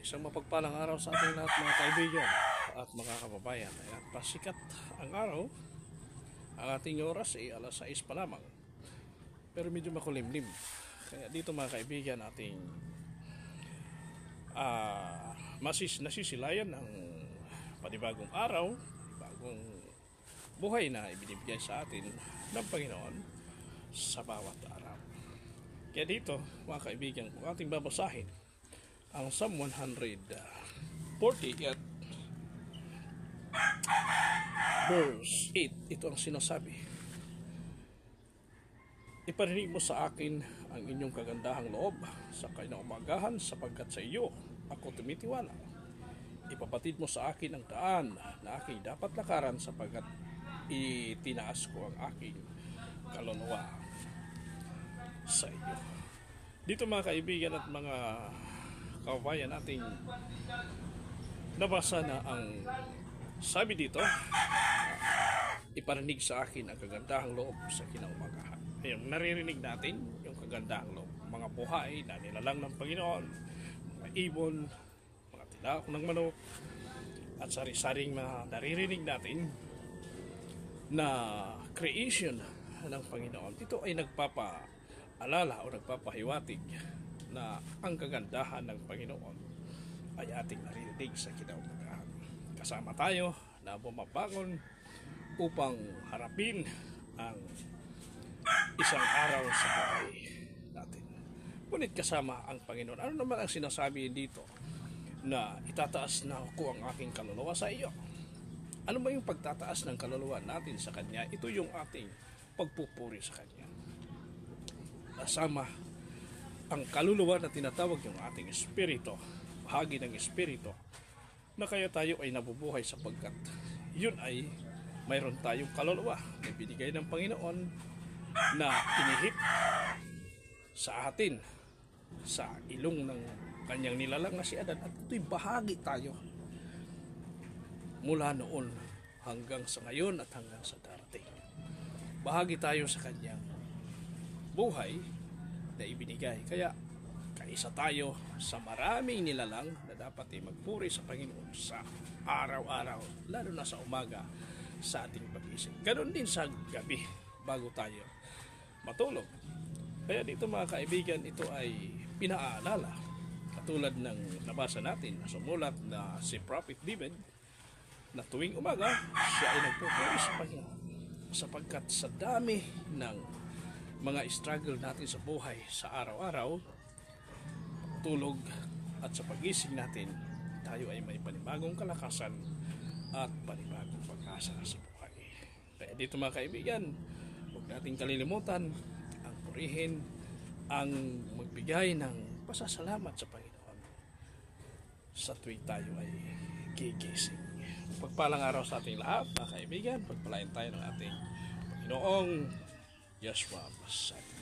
Isang mapagpalang araw sa ating lahat mga kaibigan at mga kababayan. At pasikat ang araw. Ang ating oras ay alas 6 pa lamang. Pero medyo makulimlim. Kaya dito mga kaibigan ating ah masis nasisilayan ng panibagong araw, bagong buhay na ibinibigay sa atin ng Panginoon sa bawat araw. Kaya dito, mga kaibigan, kung ating babasahin ang Psalm 140 at verse 8, ito ang sinasabi. Iparinig mo sa akin ang inyong kagandahang loob sa kinaumagahan sapagkat sa iyo ako tumitiwala. Ipapatid mo sa akin ang daan na aking dapat lakaran sapagkat itinaas ko ang aking kaluluwa sa iyo. Dito mga kaibigan at mga kababayan nating nabasa na ang sabi dito iparinig sa akin ang kagandahang loob sa kinaumagahan. Ayun, naririnig natin yung kagandahang loob. Mga buhay na nilalang ng Panginoon, mga ibon, mga tilak ng manok, at sari-saring mga naririnig natin na creation ng Panginoon. Ito ay nagpapaalala o nagpapahiwatig na ang kagandahan ng Panginoon ay ating naririnig sa kinaumagahan. Kasama tayo na bumabangon upang harapin ang isang araw sa buhay natin. Ngunit kasama ang Panginoon. Ano naman ang sinasabi dito na itataas na ko ang aking kaluluwa sa iyo? Ano ba yung pagtataas ng kaluluwa natin sa Kanya? Ito yung ating pagpupuri sa Kanya. Kasama ang kaluluwa na tinatawag yung ating espiritu, bahagi ng espiritu, na kaya tayo ay nabubuhay sapagkat yun ay mayroon tayong kaluluwa na binigay ng Panginoon na inihip sa atin sa ilong ng kanyang nilalang na si Adan at ito'y bahagi tayo mula noon hanggang sa ngayon at hanggang sa darating. Bahagi tayo sa kanyang buhay na ibinigay. Kaya kaisa tayo sa maraming nilalang na dapat ay magpuri sa Panginoon sa araw-araw, lalo na sa umaga sa ating pag-isip. Ganon din sa gabi bago tayo matulog. Kaya dito mga kaibigan, ito ay pinaalala katulad ng nabasa natin na sumulat na si Prophet David na tuwing umaga siya ay nagpupuri sa Panginoon sapagkat sa dami ng mga struggle natin sa buhay sa araw-araw tulog at sa pagising natin tayo ay may panibagong kalakasan at panibagong pag-asa sa buhay. Kaya dito mga kaibigan, huwag nating kalilimutan ang purihin, ang magbigay ng pasasalamat sa Panginoon sa tuwing tayo ay gigising. Pagpalang araw sa ating lahat, mga kaibigan, pagpalain tayo ng ating Panginoong Yeshua Messiah.